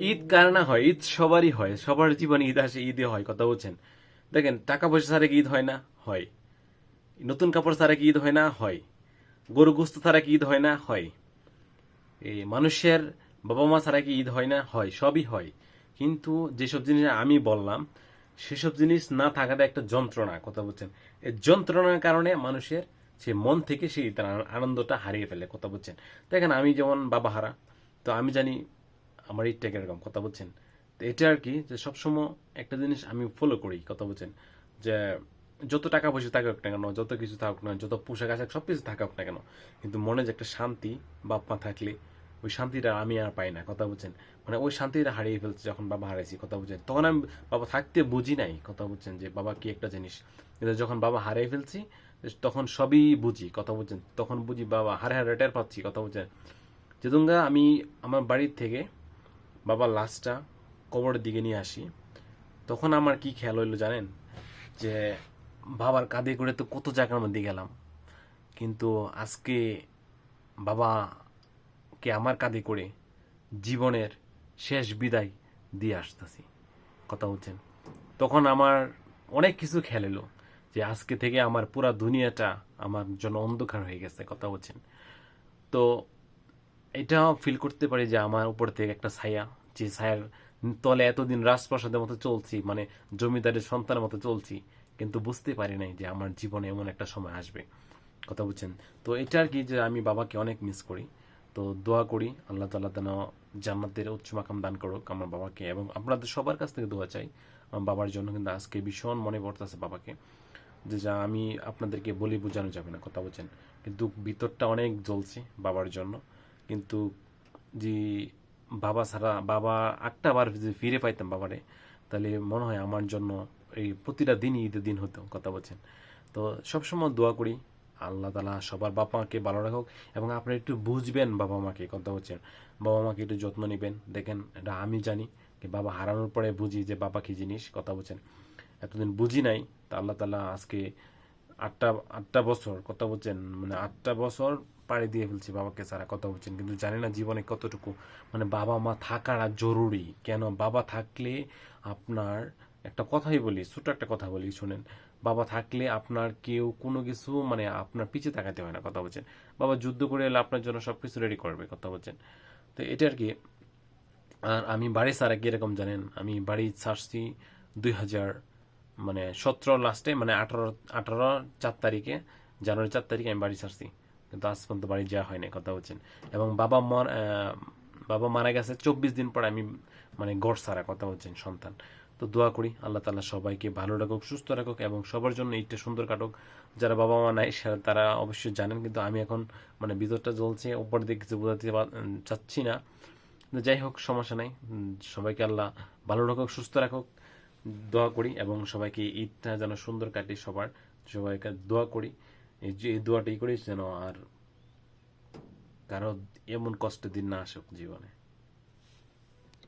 ঈদ কার না হয়? ঈদ সবারই হয়। সবার জীবনে ঈদ আসে, ঈদে হয়, কথা বলছেন। দেখেন টাকা পয়সা ছাড়া কি ঈদ হয় না? হয়। নতুন কাপড় ছাড়া কি ঈদ হয় না? হয়। গরু গুস্ত ছাড়া কি ঈদ হয় না? হয়। এই মানুষের বাবা মা ছাড়া কি ঈদ হয় না? হয়। সবই হয়। কিন্তু যেসব জিনিস আমি বললাম, সেসব জিনিস না থাকাটা একটা যন্ত্রণা, কথা বলছেন। এই যন্ত্রণার কারণে মানুষের সে মন থেকে সেই তার আনন্দটা হারিয়ে ফেলে, কথা বলছেন। দেখেন, আমি যেমন বাবা হারা তো আমি জানি আমার ঈদটা এরকম কথা বলছেন তো এটা আর কি, যে সবসময় একটা জিনিস আমি ফলো করি, কথা বলছেন যে যত টাকা পয়সা থাকুক না কেন, যত কিছু থাকুক না, যত পোশাক আশাক সব কিছু থাকুক না কেন, কিন্তু মনে যে একটা শান্তি বাপ মা থাকলে, ওই শান্তিটা আমি আর পাই না, কথা বলছেন মানে ওই শান্তিটা হারিয়ে ফেলছে যখন বাবা হারাইছি, কথা বলছেন তখন আমি বাবা থাকতে বুঝি নাই, কথা বলছেন যে বাবা কি একটা জিনিস। কিন্তু যখন বাবা হারিয়ে ফেলছি, তখন সবই বুঝি, কথা বলছেন তখন বুঝি বাবা হারে হারে টের পাচ্ছি, কথা বলছেন যেদুঙ্গা আমি আমার বাড়ির থেকে বাবার লাশটা কবরের দিকে নিয়ে আসি। তখন আমার কি খেয়াল হইল জানেন? যে বাবার কাঁধে করে তো কত জায়গার মধ্যে গেলাম। কিন্তু আজকে বাবাকে আমার কাঁধে করে জীবনের শেষ বিদায় দিয়ে আসতেছি। কথা বলছেন? তখন আমার অনেক কিছু খেয়াল এলো যে আজকে থেকে আমার পুরা দুনিয়াটা আমার জন্য অন্ধকার হয়ে গেছে। কথা বলছেন? তো এটাও ফিল করতে পারি যে আমার উপর থেকে একটা ছায়া, যে ছায়ার তলে এতদিন রাজপ্রাসাদের মতো চলছি মানে জমিদারের সন্তানের মতো চলছি, কিন্তু বুঝতে পারি নাই যে আমার জীবনে এমন একটা সময় আসবে। কথা বলছেন? তো এটা আর কি যে আমি বাবাকে অনেক মিস করি। তো দোয়া করি, আল্লাহ তাল্লাহ যেন জান্নাতের উচ্চ মাকাম দান করুক আমার বাবাকে, এবং আপনাদের সবার কাছ থেকে দোয়া চাই। আমার বাবার জন্য কিন্তু আজকে ভীষণ মনে পড়তেছে বাবাকে, যে যা আমি আপনাদেরকে বলি বোঝানো যাবে না, কথা বলছেন। কিন্তু ভিতরটা অনেক জ্বলছে বাবার জন্য। কিন্তু যে বাবা ছাড়া, বাবা একটা বার যদি ফিরে পাইতাম বাবারে, তাহলে মনে হয় আমার জন্য এই প্রতিটা দিনই ঈদের দিন হতো, কথা বলছেন। তো সবসময় দোয়া করি, আল্লাহ তালা সবার বাবা মাকে ভালো রাখুক এবং আপনারা একটু বুঝবেন বাবা মাকে কথা বলছেন। বাবা মাকে একটু যত্ন নেবেন। দেখেন, এটা আমি জানি কি বাবা হারানোর পরে বুঝি যে বাবা কি জিনিস, কথা বলছেন। এতদিন বুঝি নাই, তা আল্লাহ তালা আজকে আটটা আটটা বছর, কথা বলছেন মানে আটটা বছর পাড়ি দিয়ে ফেলছি বাবাকে ছাড়া, কথা বলছেন কিন্তু জানি না জীবনে কতটুকু মানে বাবা মা থাকাটা জরুরি। কেন? বাবা থাকলে আপনার, একটা কথাই বলি ছোট একটা কথা বলি, শোনেন। বাবা থাকলে আপনার কেউ কোনো কিছু মানে আপনার পিছে তাকাতে হয় না, কথা বলছেন বাবা যুদ্ধ করে এলে আপনার জন্য সব কিছু রেডি করবে, কথা বলছেন তো এটা আর কি। আর আমি বাড়ি ছাড়া কীরকম জানেন? আমি বাড়ি ছাড়ছি দুই হাজার মানে সতেরো লাস্টে মানে আঠারো আঠারো চার তারিখে, জানুয়ারি চার তারিখে আমি বাড়ি ছাড়ছি। কিন্তু আজ পর্যন্ত বাড়ি যাওয়া হয়নি, কথা বলছেন। এবং বাবা মার বাবা মারা গেছে চব্বিশ দিন পর আমি মানে গড় সারা কথা বলছেন সন্তান। তো দোয়া করি আল্লাহ তালা সবাইকে ভালো রাখুক, সুস্থ রাখুক এবং সবার জন্য ঈদটা সুন্দর কাটুক। যারা বাবা মা নাই সে- তারা অবশ্যই জানেন, কিন্তু আমি এখন মানে ভিতরটা জ্বলছে উপর দিকে কিছু বোঝাতে চাচ্ছি না। যাই হোক, সমস্যা নাই। সবাইকে আল্লাহ ভালো রাখুক, সুস্থ রাখুক। দোয়া করি এবং সবাইকে ঈদটা যেন সুন্দর কাটে সবার। সবাইকে দোয়া করি। এই যে এই দোয়াটাই করি যেন আর কারও এমন কষ্টের দিন না আসুক জীবনে।